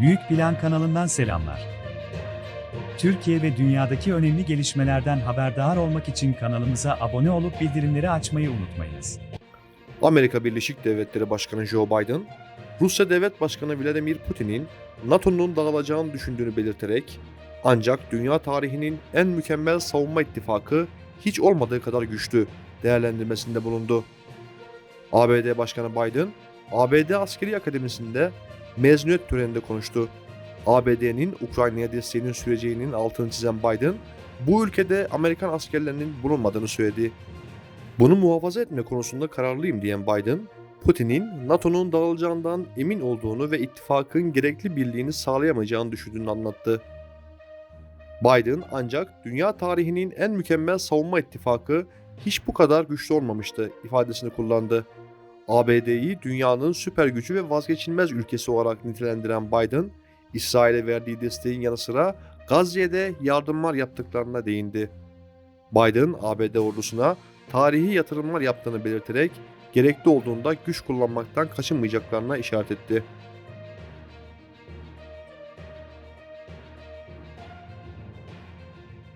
Büyük Plan kanalından selamlar. Türkiye ve dünyadaki önemli gelişmelerden haberdar olmak için kanalımıza abone olup bildirimleri açmayı unutmayınız. Amerika Birleşik Devletleri Başkanı Joe Biden, Rusya Devlet Başkanı Vladimir Putin'in NATO'nun dağılacağını düşündüğünü belirterek ancak dünya tarihinin en mükemmel savunma ittifakı hiç olmadığı kadar güçlü değerlendirmesinde bulundu. ABD Başkanı Biden, ABD Askeri Akademisi'nde mezuniyet töreninde konuştu. ABD'nin Ukrayna'ya desteğinin süreceğinin altını çizen Biden, bu ülkede Amerikan askerlerinin bulunmadığını söyledi. Bunu muhafaza etme konusunda kararlıyım diyen Biden, Putin'in NATO'nun dağılacağından emin olduğunu ve ittifakın gerekli birliğini sağlayamayacağını düşündüğünü anlattı. Biden ancak dünya tarihinin en mükemmel savunma ittifakı hiç bu kadar güçlü olmamıştı ifadesini kullandı. ABD'yi dünyanın süper gücü ve vazgeçilmez ülkesi olarak nitelendiren Biden, İsrail'e verdiği desteğin yanı sıra Gazze'de yardımlar yaptıklarına değindi. Biden, ABD ordusuna tarihi yatırımlar yaptığını belirterek gerekli olduğunda güç kullanmaktan kaçınmayacaklarına işaret etti.